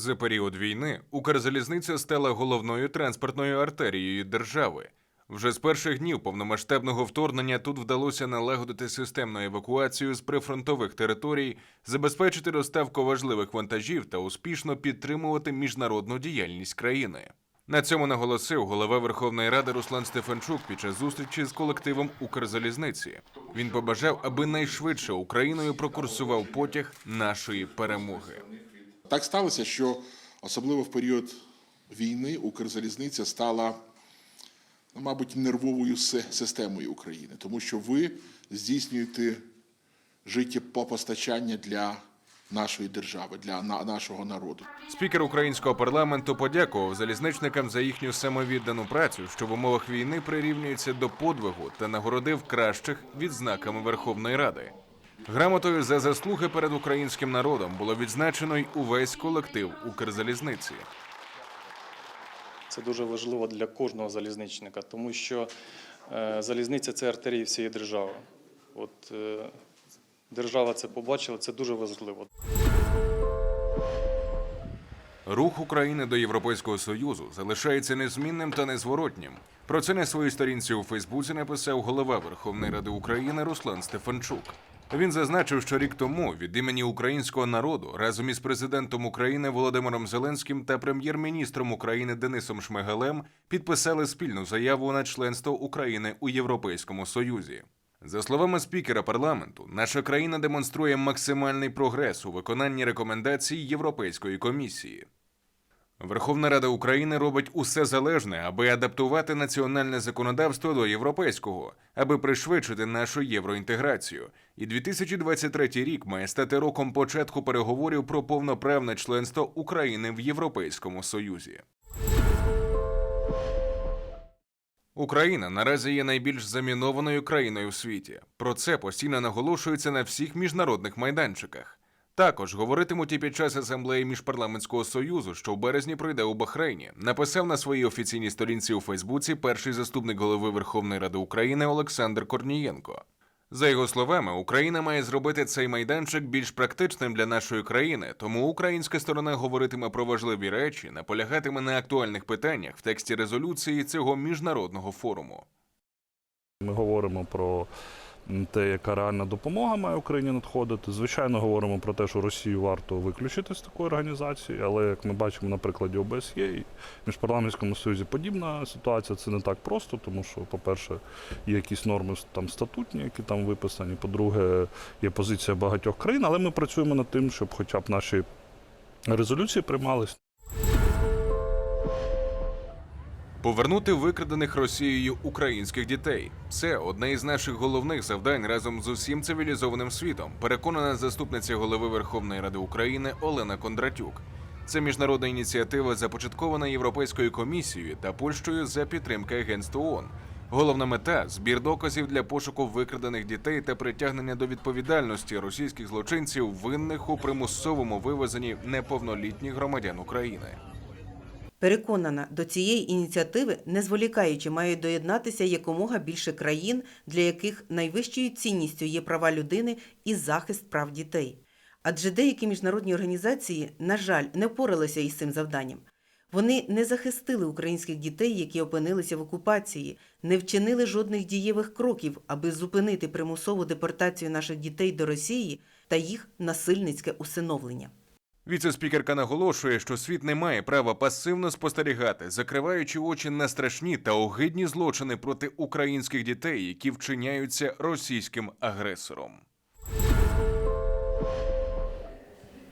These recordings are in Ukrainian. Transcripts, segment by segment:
За період війни Укрзалізниця стала головною транспортною артерією держави. Вже з перших днів повномасштабного вторгнення тут вдалося налагодити системну евакуацію з прифронтових територій, забезпечити доставку важливих вантажів та успішно підтримувати міжнародну діяльність країни. На цьому наголосив голова Верховної Ради Руслан Стефанчук під час зустрічі з колективом Укрзалізниці. Він побажав, аби найшвидше Україною прокурсував потяг нашої перемоги. Так сталося, що особливо в період війни Укрзалізниця стала, ну, мабуть, нервовою системою України, тому що ви здійснюєте життєпостачання для нашої держави, для на- нашого народу. Спікер українського парламенту подякував залізничникам за їхню самовіддану працю, що в умовах війни прирівнюється до подвигу та нагородив кращих відзнаками Верховної Ради. Грамотою за заслуги перед українським народом було відзначено й увесь колектив Укрзалізниці. Це дуже важливо для кожного залізничника, тому що е, залізниця це артерія всієї держави. От е, держава це побачила, це дуже важливо. Рух України до Європейського Союзу залишається незмінним та незворотнім. Про це на своїй сторінці у Фейсбуці написав голова Верховної Ради України Руслан Стефанчук. Він зазначив, що рік тому від імені українського народу разом із президентом України Володимиром Зеленським та прем'єр-міністром України Денисом Шмигалем підписали спільну заяву на членство України у Європейському Союзі. За словами спікера парламенту, наша країна демонструє максимальний прогрес у виконанні рекомендацій Європейської комісії. Верховна Рада України робить усе залежне, аби адаптувати національне законодавство до європейського, аби пришвидшити нашу євроінтеграцію. І 2023 рік має стати роком початку переговорів про повноправне членство України в Європейському Союзі. Україна наразі є найбільш замінованою країною в світі. Про це постійно наголошується на всіх міжнародних майданчиках. Також говоритимуть і під час асамблеї міжпарламентського союзу, що в березні пройде у Бахрейні, написав на своїй офіційній сторінці у Фейсбуці перший заступник голови Верховної Ради України Олександр Корнієнко. За його словами, Україна має зробити цей майданчик більш практичним для нашої країни, тому українська сторона говоритиме про важливі речі, наполягатиме на актуальних питаннях в тексті резолюції цього міжнародного форуму. Ми говоримо про те, яка реальна допомога має Україні надходити. Звичайно, говоримо про те, що Росію варто виключити з такої організації, але як ми бачимо на прикладі ОБСЄ в міжпарламентському союзі подібна ситуація. Це не так просто, тому що, по-перше, є якісь норми там статутні, які там виписані. По-друге, є позиція багатьох країн, але ми працюємо над тим, щоб хоча б наші резолюції приймались. Повернути викрадених Росією українських дітей це одне із наших головних завдань разом з усім цивілізованим світом. Переконана заступниця голови Верховної Ради України Олена Кондратюк. Це міжнародна ініціатива, започаткована Європейською комісією та Польщею за підтримки агентства ООН. Головна мета збір доказів для пошуку викрадених дітей та притягнення до відповідальності російських злочинців, винних у примусовому вивезенні неповнолітніх громадян України. Переконана, до цієї ініціативи, не зволікаючи, мають доєднатися якомога більше країн, для яких найвищою цінністю є права людини і захист прав дітей. Адже деякі міжнародні організації, на жаль, не впоралися із цим завданням. Вони не захистили українських дітей, які опинилися в окупації, не вчинили жодних дієвих кроків, аби зупинити примусову депортацію наших дітей до Росії та їх насильницьке усиновлення. Віце-спікерка наголошує, що світ не має права пасивно спостерігати, закриваючи очі на страшні та огидні злочини проти українських дітей, які вчиняються російським агресором.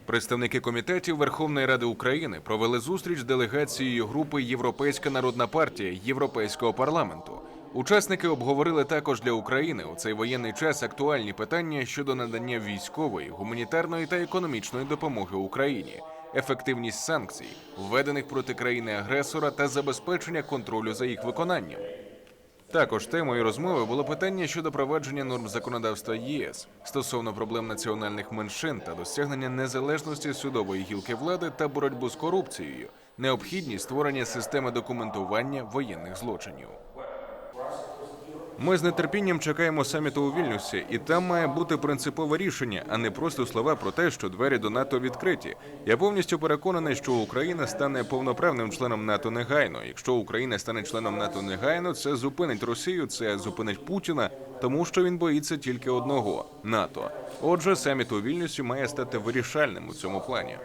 Представники комітетів Верховної Ради України провели зустріч з делегацією групи Європейська народна партія Європейського парламенту. Учасники обговорили також для України у цей воєнний час актуальні питання щодо надання військової, гуманітарної та економічної допомоги Україні, ефективність санкцій, введених проти країни-агресора та забезпечення контролю за їх виконанням. Також темою розмови було питання щодо провадження норм законодавства ЄС стосовно проблем національних меншин та досягнення незалежності судової гілки влади та боротьбу з корупцією, необхідність створення системи документування воєнних злочинів. Ми з нетерпінням чекаємо саміту у Вільнюсі, і там має бути принципове рішення, а не просто слова про те, що двері до НАТО відкриті. Я повністю переконаний, що Україна стане повноправним членом НАТО негайно. Якщо Україна стане членом НАТО негайно, це зупинить Росію, це зупинить Путіна, тому що він боїться тільки одного НАТО. Отже, саміт у Вільнюсі має стати вирішальним у цьому плані.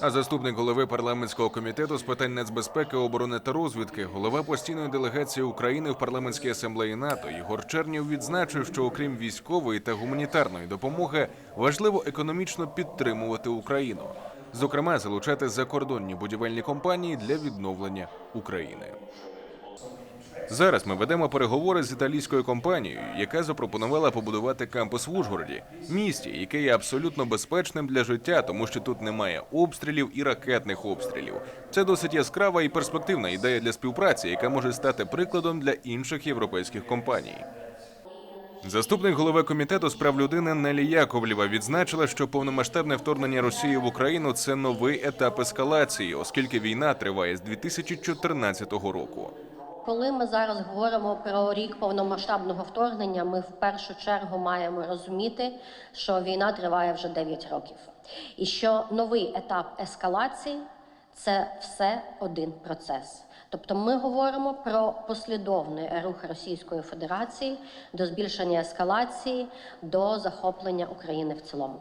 А заступник голови парламентського комітету з питань нацбезпеки, оборони та розвідки, голова постійної делегації України в парламентській асамблеї НАТО Ігор Чернів відзначив, що окрім військової та гуманітарної допомоги, важливо економічно підтримувати Україну, зокрема, залучати закордонні будівельні компанії для відновлення України. Зараз ми ведемо переговори з італійською компанією, яка запропонувала побудувати кампус в Ужгороді, місті, яке є абсолютно безпечним для життя, тому що тут немає обстрілів і ракетних обстрілів. Це досить яскрава і перспективна ідея для співпраці, яка може стати прикладом для інших європейських компаній. Заступник голови комітету з прав людини Нелі Яковлєва відзначила, що повномасштабне вторгнення Росії в Україну це новий етап ескалації, оскільки війна триває з 2014 року. Коли ми зараз говоримо про рік повномасштабного вторгнення, ми в першу чергу маємо розуміти, що війна триває вже 9 років, і що новий етап ескалації це все один процес. Тобто ми говоримо про послідовний рух Російської Федерації до збільшення ескалації, до захоплення України в цілому.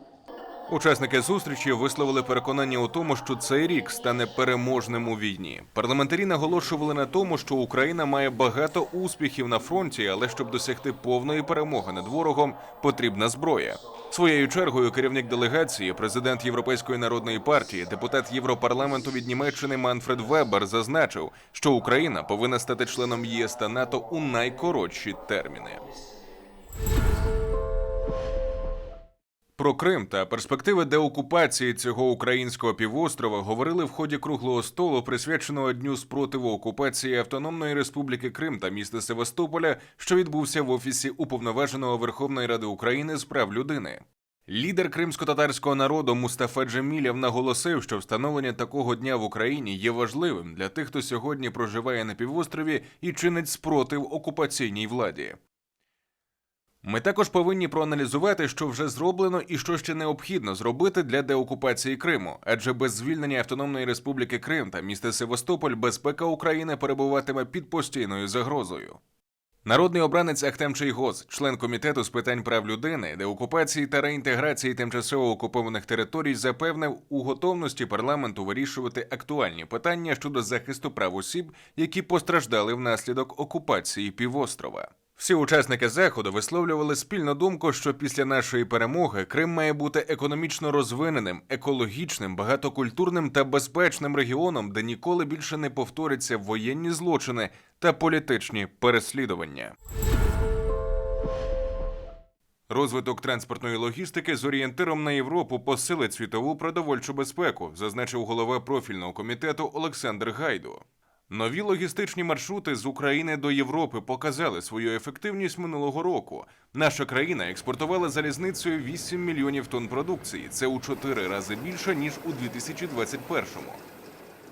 Учасники зустрічі висловили переконання у тому, що цей рік стане переможним у війні. Парламентарі наголошували на тому, що Україна має багато успіхів на фронті, але щоб досягти повної перемоги над ворогом, потрібна зброя. Своєю чергою керівник делегації, президент Європейської народної партії, депутат Європарламенту від Німеччини Манфред Вебер зазначив, що Україна повинна стати членом ЄС та НАТО у найкоротші терміни. Про Крим та перспективи деокупації цього українського півострова говорили в ході круглого столу, присвяченого дню спротиву окупації Автономної Республіки Крим та міста Севастополя, що відбувся в офісі уповноваженого Верховної Ради України з прав людини. Лідер кримсько-татарського народу Мустафа Джемілєв наголосив, що встановлення такого дня в Україні є важливим для тих, хто сьогодні проживає на півострові і чинить спротив окупаційній владі. Ми також повинні проаналізувати, що вже зроблено і що ще необхідно зробити для деокупації Криму, адже без звільнення Автономної Республіки Крим та міста Севастополь безпека України перебуватиме під постійною загрозою. Народний обранець Ахтем Чийгоз, член комітету з питань прав людини, деокупації та реінтеграції тимчасово окупованих територій, запевнив у готовності парламенту вирішувати актуальні питання щодо захисту прав осіб, які постраждали внаслідок окупації півострова. Всі учасники заходу висловлювали спільну думку, що після нашої перемоги Крим має бути економічно розвиненим, екологічним, багатокультурним та безпечним регіоном, де ніколи більше не повторяться воєнні злочини та політичні переслідування. Розвиток транспортної логістики з орієнтиром на Європу посилить світову продовольчу безпеку, зазначив голова профільного комітету Олександр Гайду. Нові логістичні маршрути з України до Європи показали свою ефективність минулого року. Наша країна експортувала залізницею 8 мільйонів тонн продукції. Це у 4 рази більше ніж у 2021-му.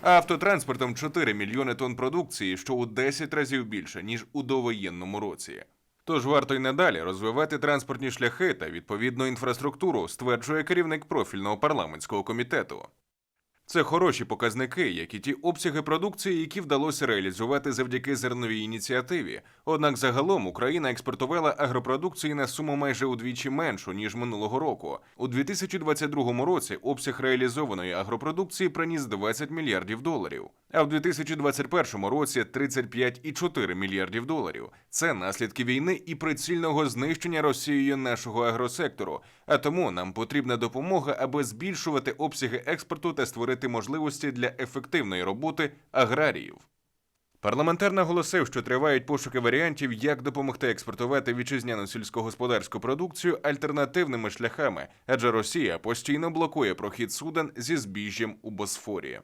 А автотранспортом 4 мільйони тонн продукції, що у 10 разів більше ніж у довоєнному році. Тож варто й надалі розвивати транспортні шляхи та відповідну інфраструктуру, стверджує керівник профільного парламентського комітету. Це хороші показники, як і ті обсяги продукції, які вдалося реалізувати завдяки зерновій ініціативі. Однак загалом Україна експортувала агропродукції на суму майже удвічі меншу ніж минулого року. У 2022 році обсяг реалізованої агропродукції приніс 20 мільярдів доларів, а в 2021 році 35,4 мільярдів доларів. Це наслідки війни і прицільного знищення Росією нашого агросектору. А тому нам потрібна допомога, аби збільшувати обсяги експорту та створити можливості для ефективної роботи аграріїв. Парламентар наголосив, що тривають пошуки варіантів, як допомогти експортувати вітчизняну сільськогосподарську продукцію альтернативними шляхами, адже Росія постійно блокує прохід суден зі збіжжям у Босфорі.